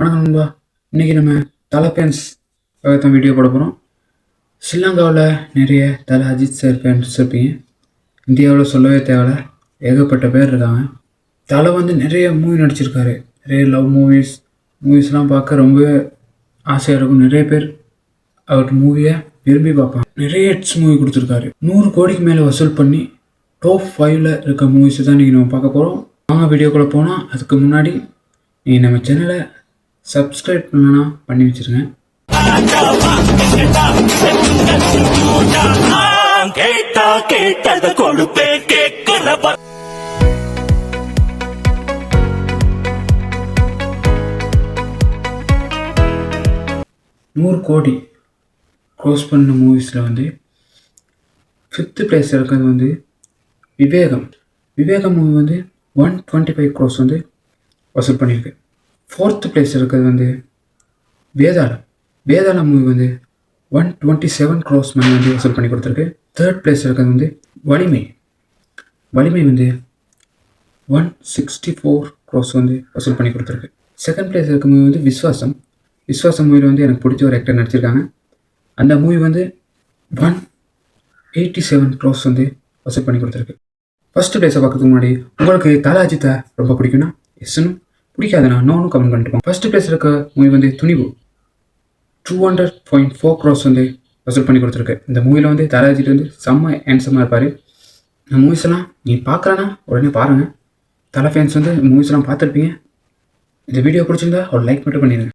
வணக்கம் நண்பா. இன்றைக்கி நம்ம தலை ஃபேன்ஸ் தான் வீடியோ போட போகிறோம் ஸ்ரீலங்காவில் நிறைய தலை அஜித் சார் ஃபேன்ஸ் இருப்பீங்க. இந்தியாவில் சொல்லவே தேவையில்ல. ஏகப்பட்ட பேர் இருக்காங்க. தலை வந்து நிறைய மூவி நடிச்சிருக்காரு. நிறைய லவ் மூவிஸ் மூவிஸ்லாம் பார்க்க ரொம்ப ஆசையாக இருக்கும். நிறைய பேர் அவர் மூவியை விரும்பி பார்ப்பாங்க. நிறைய ஹிட்ஸ் மூவி கொடுத்துருக்காரு. நூறு கோடிக்கு மேலே வசூல் பண்ணி டாப் ஃபைவ்ல இருக்க மூவிஸை தான் நீங்கள் நம்ம பார்க்க போகிறோம் வாங்க வீடியோக்குள்ளே போனால் அதுக்கு முன்னாடி நீங்கள் நம்ம சேனலை சப்ஸ்கிரைப் பண்ணனா பண்ணி வச்சுருங்க. கேட்டா கேட்டத கேட்கிற நூறு கோடி க்ளோஸ் பண்ண மூவிஸில் வந்து ஃபிஃப்த்து பிளேஸில் இருக்கிறது வந்து விவேகம். விவேகம் மூவி வந்து ஒன் டுவெண்ட்டி ஃபைவ் க்ரோஸ் வந்து வசூல் பண்ணியிருக்கு. ஃபோர்த்து பிளேஸ் இருக்கிறது வந்து வேதாளம். வேதாளம் மூவி வந்து one twenty seven crores money வந்து வசூல் பண்ணி கொடுத்துருக்கு. தேர்ட் பிளேஸ் இருக்கிறது வந்து வலிமை. வலிமை வந்து ஒன் சிக்ஸ்டி ஃபோர் க்ரோஸ் வந்து வசூல் பண்ணி கொடுத்துருக்கு. செகண்ட் பிளேஸ் இருக்க மூவி வந்து விஸ்வாசம். விஸ்வாசம் மூவியில் வந்து எனக்கு பிடிச்ச ஒரு ஆக்டர் நடிச்சிருக்காங்க. அந்த மூவி வந்து ஒன் எயிட்டி செவன் க்ரோஸ் வந்து வசூல் பண்ணி கொடுத்துருக்கு. ஃபர்ஸ்ட் பிளேஸை பார்க்கறதுக்கு முன்னாடி உங்களுக்கு தலாஜித்தை ரொம்ப பிடிக்கும்னா எஸ்னும் பிடிக்காதுண்ணா நோனும் கமெண்ட் பண்ணிட்டு ஃபர்ஸ்ட் பிளேஸ் இருக்க மூவி வந்து Thunivu. Two hundred point four crores வந்து வசூல் பண்ணி கொடுத்துருக்கு. இந்த மூவியில் வந்து தல வந்து செம்ம ஹேண்ட்ஸமாக இருப்பார். இந்த மூவிஸ் எல்லாம் நீ பார்க்கலன்னா உடனே பாருங்கள் தலை ஃபேன்ஸ் வந்து மூவிஸ்லாம் பார்த்துருப்பீங்க. இந்த வீடியோ பிடிச்சிருந்தா ஒரு லைக் மட்டும் பண்ணிடுங்க